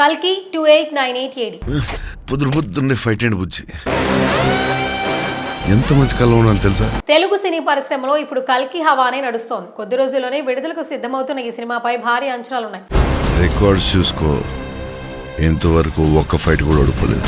కల్కి two eight nine eight AD పొద్దు పొద్దున్నే ఫైట్ అండ్ బుజ్జి. ఎంత మంచి కళ ఉన్నాను తెలుసా? తెలుగు సినీ పరిశ్రమలో ఇప్పుడు కల్కి హవానే నడుస్తోంది. కొద్ది రోజుల్లోనే విడుదలకు సిద్ధమవుతున్న ఈ సినిమాపై భారీ అంచనాలున్నాయి. రికార్డ్స్ చూసుకో. ఇంతవరకు ఒక్క ఫైట్ కూడా ఓడిపోలేదు.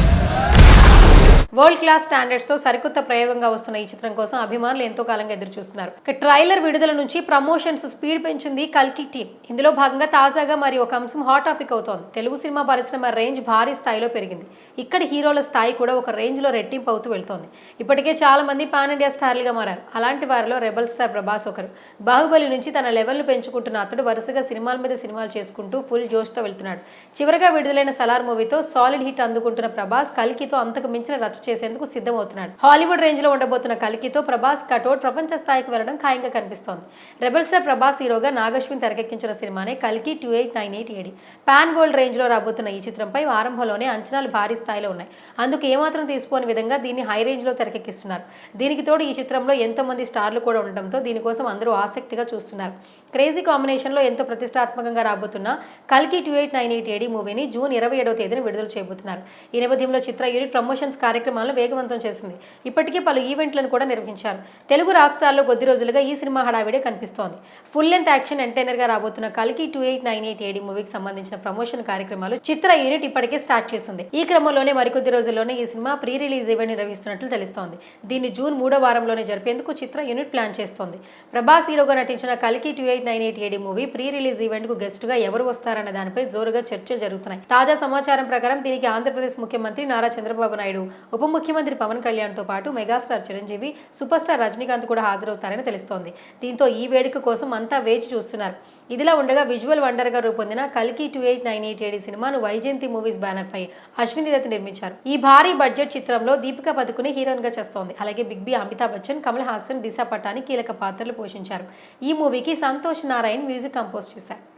వరల్డ్ క్లాస్ స్టాండర్డ్స్తో సరికొత్త ప్రయోగంగా వస్తున్న ఈ చిత్రం కోసం అభిమానులు ఎంతో కాలంగా ఎదురు చూస్తున్నారు. ట్రైలర్ విడుదల నుంచి ప్రమోషన్స్ స్పీడ్ పెంచింది కల్కి టీం. ఇందులో భాగంగా తాజాగా మరి ఒక అంశం హాట్ టాపిక్ అవుతోంది. తెలుగు సినిమా పరిశ్రమ రేంజ్ భారీ స్థాయిలో పెరిగింది. ఇక్కడ హీరోల స్థాయి కూడా ఒక రేంజ్లో రెట్టింపు అవుతూ వెళ్తోంది. ఇప్పటికే చాలా మంది పాన్ ఇండియా స్టార్లుగా మారారు. అలాంటి వారిలో రెబల్ స్టార్ ప్రభాస్ ఒకరు. బాహుబలి నుంచి తన లెవెల్ను పెంచుకుంటున్న అతడు వరుసగా సినిమాల మీద సినిమాలు చేసుకుంటూ ఫుల్ జోష్తో వెళ్తున్నాడు. చివరగా విడుదలైన సలార్ మూవీతో సాలిడ్ హిట్ అందుకుంటున్న ప్రభాస్ కల్కితో అంతకు మించిన రచ్చ చేసేందుకు సిద్ధమవుతున్నాడు. హాలీవుడ్ రేంజ్లో ఉండబోతున్న కల్కితో ప్రభాస్ కటౌట్ ప్రపంచ స్థాయికి వెళ్ళడం ఖాయంగా కనిపిస్తోంది. రెబల్ స్టార్ ప్రభాస్ హీరోగా నాగశ్విన్ తెరకెక్కించిన సినిమానే కల్కి two eight nine eight AD. Pan world రేంజ్లో రాబోతున్న ఈ చిత్రంపై ఆరంభంలోనే అంచనాలు భారీ స్థాయిలో ఉన్నాయి. అందుకు ఏమాత్రం తీసుకోని విధంగా దీన్ని హై రేంజ్లో తెరకెక్కిస్తున్నారు. దీనికి తోడు ఈ చిత్రంలో ఎంతో మంది స్టార్లు కూడా ఉండటంతో దీనికోసం అందరూ ఆసక్తిగా చూస్తున్నారు. క్రేజీ కాంబినేషన్లో ఎంతో ప్రతిష్టాత్మకంగా రాబోతున్న కల్కి two eight nine eight AD మూవీని జూన్ ఇరవై ఏడవ తేదీన విడుదల చేయబోతున్నారు. ఈ నేపథ్యంలో చిత్ర యూనిట్ ప్రమోషన్స్ కార్యక్రమాలను వేగవంతం చేసింది. ఇప్పటికే పలు ఈవెంట్లను కూడా నిర్వహించారు. తెలుగు రాష్ట్రాల్లో కొద్ది రోజులుగా ఈ సినిమా హడావిడే కనిపిస్తోంది. ఫుల్ లెంత్ యాక్షన్ ఎంటర్టైనర్గా రాబోతున్న కల్కి two eight nine eight AD మూవీకి సంబంధించిన ప్రమోషన్ కార్యక్రమాలు చిత్ర యూనిట్ ఇప్పటికే స్టార్ట్ చేసింది. ఈ క్రమంలోనే మరికొద్ది రోజుల్లోనే ఈ సినిమా ప్రీ రిలీజ్ ఈవెంట్ నిర్వహిస్తున్నట్లు తెలుస్తోంది. దీన్ని జూన్ మూడో వారంలోనే జరిపేందుకు చిత్ర యూనిట్ ప్లాన్ చేస్తోంది. ప్రభాస్ హీరోగా నటించిన కల్కి two eight nine eight AD movie pre release ఈవెంట్కు గెస్ట్గా ఎవరు వస్తారన్న దానిపై జోరుగా చర్చలు జరుగుతున్నాయి. తాజా సమాచారం ప్రకారం దీనికి ఆంధ్రప్రదేశ్ ముఖ్యమంత్రి నారా చంద్రబాబు నాయుడు ఉప ఉప ముఖ్యమంత్రి పవన్ కళ్యాణ్తో పాటు megastar Chiranjeevi super star Rajinikanth కూడా హాజరవుతారని తెలుస్తోంది. దీంతో ఈ వేడుక కోసం అంతా వేచి చూస్తున్నారు. ఇదిలా ఉండగా విజువల్ వండర్గా రూపొందిన కల్కి two eight nine eight AD సినిమాను వైజయంతి మూవీస్ బ్యానర్ పై అశ్విని దత్ నిర్మించారు. ఈ భారీ బడ్జెట్ చిత్రంలో దీపికా పదుకుని హీరోయిన్గా చేస్తోంది. అలాగే బిగ్ బి అమితాబ్ బచ్చన్ కమల్ హాసన్ దిశా పటాని కీలక పాత్రలు పోషించారు. ఈ మూవీకి సంతోష్ నారాయణ్ మ్యూజిక్ కంపోజ్ చేశారు.